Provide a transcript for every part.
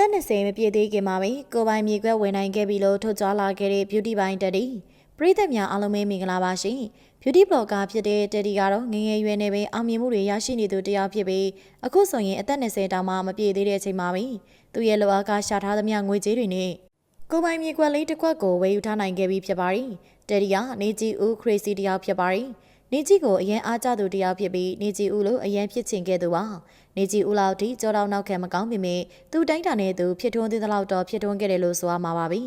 သက်20မပြည့်သေးခင်မှာပဲကိုပိုင်မြေကွက်ဝင်နိုင်ခဲ့ပြီလို့ထုတ်ကြွလာခဲ့တဲ့ beauty ပိုင်းတက်ဒီပရိသတ်များအားလုံးပဲမင်္ဂလာပါရှင် beauty blogger ဖြစ်တဲ့တက်ဒီကတော့ငယ်ငယ်ရွယ်နေပဲအောင်မြင်မှုတွေရရှိနေသူတစ်ယောက်ဖြစ်ပြီးအခုဆိုရင်အသက်20တောင်မှမပြည့်သေးတဲ့အချိန်မှာပဲသူရဲ့လောကရှာထားသမျှငွေကြေးတွေနဲ့ကိုပိုင်မြေကွက်လေးတစ်ခွက်ကိုဝယ်ယူထားနိုင်ခဲ့ပြီဖြစ်ပါတယ်တက်ဒီကနေကြီးဦး crazy တစ်ယောက်ဖြစ်ပါတယ်နေကြီးကိုအရင်အားကျသူတယောက်ဖြစ်ပြီးနေကြီးဦးလိုအရင်ဖြစ်ချင်ခဲ့သူပါနေကြီးဦးလောက်ထိကြောတော့နောက်ခံမကောင်းပေမဲ့သူတိုင်းတာနဲ့သူဖြစ်ထွန်းသေးသလောက်တော့ဖြစ်ထွန်းခဲ့တယ်လို့ဆိုရမှာပါပြီ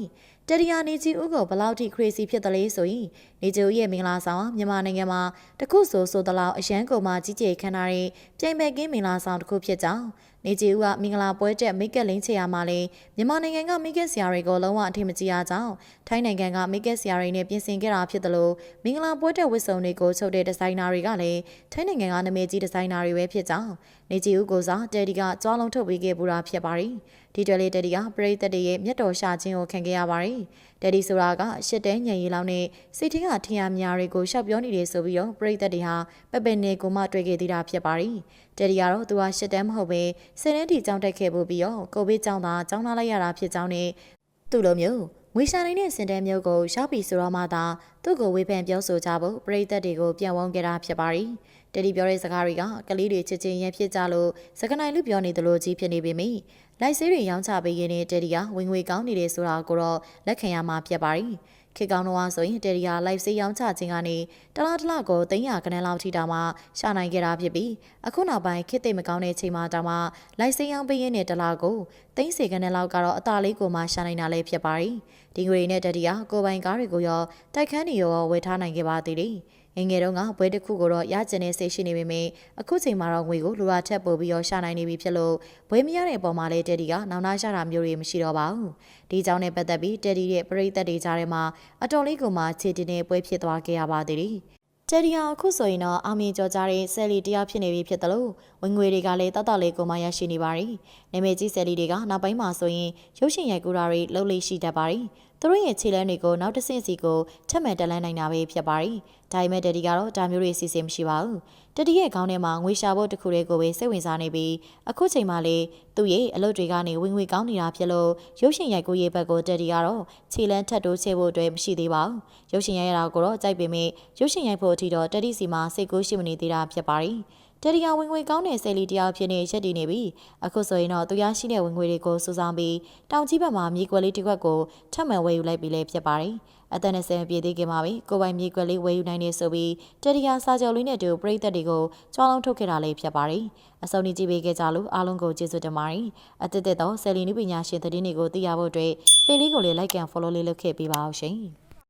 တရီယာနေကြီးဦးကိုဘလောက်ထိ crazy ဖြစ်တယ်လဲဆိုရင်နေကြီးဦးရဲ့မင်္ဂလာဆောင်မြန်မာနိုင်ငံမှာတခုဆိုဆိုသလောက်အရန်ကုန်မှာကြီးကျယ်ခမ်းနားတဲ့ပြိုင်မဲ့ကင်းမင်္ဂလာဆောင်တစ်ခုဖြစ်ကြောင်းနေကြီးဦးကမင်္ဂလာပွဲတက်မိတ်ကက်လင်းချေရမှာလဲမြန်မာနိုင်ငံကမိတ်ကက်ဆရာတွေကိုလုံးဝအထင်မကြီးအားကြောင်းထိုင်းနိုင်ငံကမိတ်ကက်ဆရာတွေနဲ့ပြင်ဆင်ခဲ့တာဖြစ်တယ်လို့မင်္ဂလာပွဲတက်ဝတ်စုံတွေကိုချုပ်တဲ့ဒီဇိုင်နာတွေကလည်းထိုင်းနိုင်ငံကနာမည်ကြီးဒီဇိုင်နာတွေပဲဖြစ်ကြောင်းနေကြီးဦးကိုစားတယ်ဒီကကြွားလုံးထုတ်ပေးခဲ့ပူတာဖြစ်ပါတယ် ဒီတွဲလေးတယ်ဒီကပရိသတ်တွေရဲ့မျက်တော်ရှာခြင်းကိုခံခဲ့ရပါတယ်တယ်ဒီဆိုတာကရှစ်တဲညံရီလောက်နဲ့စိတ်ထင်းကထင်ရမြားတွေကိုရှောက်ပြောနေတယ်ဆိုပြီးတော့ပရိသတ်တွေဟာပပနေကိုမှတွေ့ခဲ့သေးတာဖြစ်ပါတယ်တယ်ဒီကတော့သူကရှစ်တဲမဟုတ်ပဲဆယ်တန်းတီကြောင်းတက်ခဲ့ဖို့ပြီးတော့ကိုဗစ်ကြောင့်သာကြောင်းလာလိုက်ရတာဖြစ်ကြောင်းနဲ့သူ့လိုမျိုးငွေရှာနိုင်တဲ့စင်တဲမျိုးကိုရောက်ပြီဆိုတော့မှသာသူ့ကိုဝေဖန်ပြောဆိုကြဖို့ပရိသတ်တွေကိုပြန်ဝန်းခဲ့တာဖြစ်ပါတယ်။ တတိပြောတဲ့စကားတွေကကလေးတွေချစ်ချင်းရန်ဖြစ်ကြလို့စကနိုင်လူပြောနေသလိုကြီးဖြစ်နေပေမယ့်လိုက်ဆေးတွေရောင်းချပေးရင်းနဲ့တတိကဝင်ငွေကောင်းနေတယ်ဆိုတာကိုတော့လက်ခံရမှာဖြစ်ပါတယ်။ခေကောင်းတော့ဆိုရင်တယ်ရီယာ live ဆေးရောင်းချခြင်းကနေတလားတလားကို300ခန်းလောက်ထိတောင်မှရှာနိုင်ခဲ့တာဖြစ်ပြီးအခုနောက်ပိုင်းခေတ်သိမ့်မကောင်းတဲ့ချိန်မှာတောင်မှ live ဆေးရောင်းပေးရင်းနဲ့တလားကို30ခန်းလောက်ကတော့အသာလေးကိုမှရှာနိုင်တာလည်းဖြစ်ပါတယ် ဒီငွေနဲ့တယ်ရီယာကိုပိုင်ကားတွေကိုရောတိုက်ခန်းတွေရောဝယ်ထားနိုင်ခဲ့ပါသေးတယ်ငငယ်တုန်းကဘွဲတစ်ခုကိုတော့ရကျင်နေစိတ်ရှိနေပေမယ့်အခုချိန်မှာတော့ငွေကိုလူရထက်ပို့ပြီးတော့ရှာနိုင်နေပြီဖြစ်လို့ဘွဲမရတဲ့အပေါ်မှာလည်းတက်ဒီကနောင်နာရှာတာမျိုးတွေမရှိတော့ပါဘူးဒီကြောင့်နဲ့ပတ်သက်ပြီးတက်ဒီရဲ့ပရိသတ်တွေကြားထဲမှာအတော်လေးကိုမှခြေတင်နေပွဲဖြစ်သွားခဲ့ရပါသေးတယ် တယ်ဒီယာအခုဆိုရင်တော့အောင်မြင်ကြော်ကြားတဲ့ဆယ်လီတရားဖြစ်နေပြီဖြစ်တယ်လို့ဝင်ငွေတွေကလည်းတောက်တောက်လေးကိုမှရရှိနေပါပြီ။နာမည်ကြီးဆယ်လီတွေကနောက်ပိုင်းမှာဆိုရင်ရုပ်ရှင်ရိုက်ကူတာတွေလှုပ်လေရှိတတ်ပါပြီ။ သူတို့ရဲ့ခြေလမ်းတွေကိုနောက်တစ်ဆင့်စီကိုထပ်မံတက်လန်းနိုင်တာပဲဖြစ်ပါပြီ။ဒါပေမဲ့တတီကတော့ဒါမျိုးတွေစီစဉ်မရှိပါဘူး။တတီရဲ့ခေါင်းထဲမှာငွေရှာဖို့တခုတည်းကိုပဲစိတ်ဝင်စားနေပြီးအခုချိန်မှလေသူ့ရဲ့အလုပ်တွေကနေဝင်ငွေကောင်းနေတာဖြစ်လို့ရုပ်ရှင်ရိုက်ကူရေးဘက်ကိုတတီကတော့ခြေလမ်းထပ်တိုးချဲဖို့အတွက်မရှိသေးပါဘူး။ရုပ်ရှင်ရိုက်ရတာကိုတော့ကြိုက်ပေမဲ့ရုပ်ရှင်ရိုက်ဖို့အထိတော့တတီစီမှာစိတ်ကူးရှိမနေသေးတာဖြစ်ပါပြီ။ တယ်ရီယာဝင်ငွေကောင်းတဲ့ဆယ်လီတယောက်ဖြစ်နေရက်တည်နေပြီအခုဆိုရင်တော့သူရရှိတဲ့ဝင်ငွေတွေကိုစုဆောင်းပြီးတောင်ကြီးဘက်မှာမြေကွက်လေးတစ်ခွက်ကိုထပ်မံဝယ်ယူလိုက်ပြီးလည်းဖြစ်ပါတယ်အသက်20ပြည့်သေးခင်မှာပဲကိုပိုင်မြေကွက်လေးဝယ်ယူနိုင်နေဆိုပြီးတယ်ရီယာစာချုပ်လေးနဲ့တူပြည်သက်တွေကိုကြွားလုံးထုတ်ခဲ့တာလေးဖြစ်ပါတယ်အစုံကြီးကြည့်ပေးခဲ့ကြလို့အားလုံးကိုကျေးဇူးတင်ပါတယ်အသက်သက်သောဆယ်လီနုပညာရှင်သတင်းတွေကိုသိရဖို့အတွက်ပေလေးကိုလည်း like and follow လေးလုပ်ခဲ့ပေးပါအောင်ရှင်